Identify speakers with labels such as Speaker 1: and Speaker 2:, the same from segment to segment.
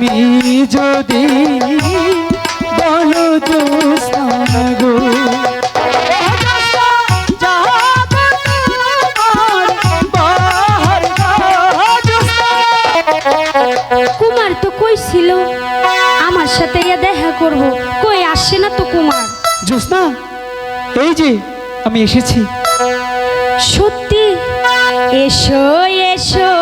Speaker 1: তুমি যদি বলো জোসনা গো
Speaker 2: কুমার তো কই ছিল? আমার সাথে ইয়া দেখা করব। কই আসছে না তো কুমার?
Speaker 1: জোসনা এই যে আমি এসেছি।
Speaker 2: সত্যি? এসো এসো।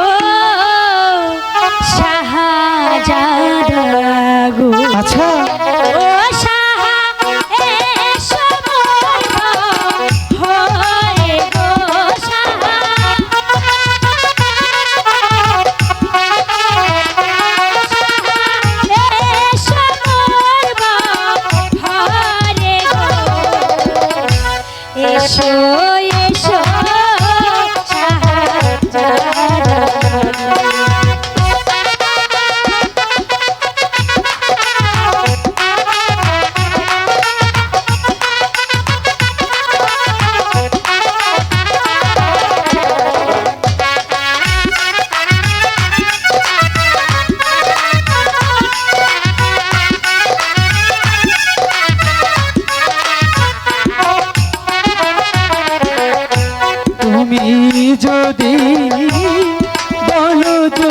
Speaker 2: যদি বলো তো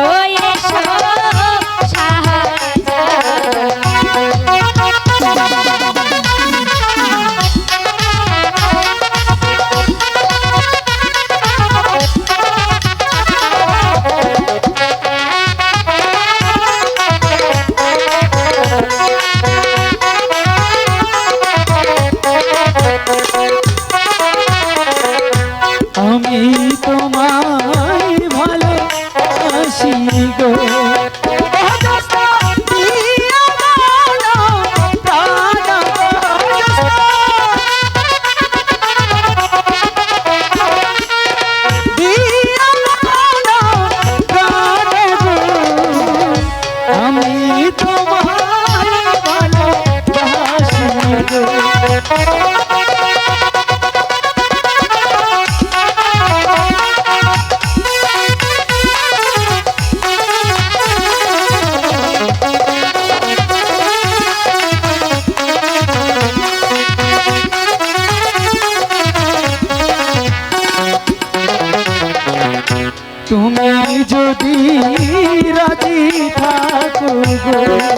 Speaker 2: Thank.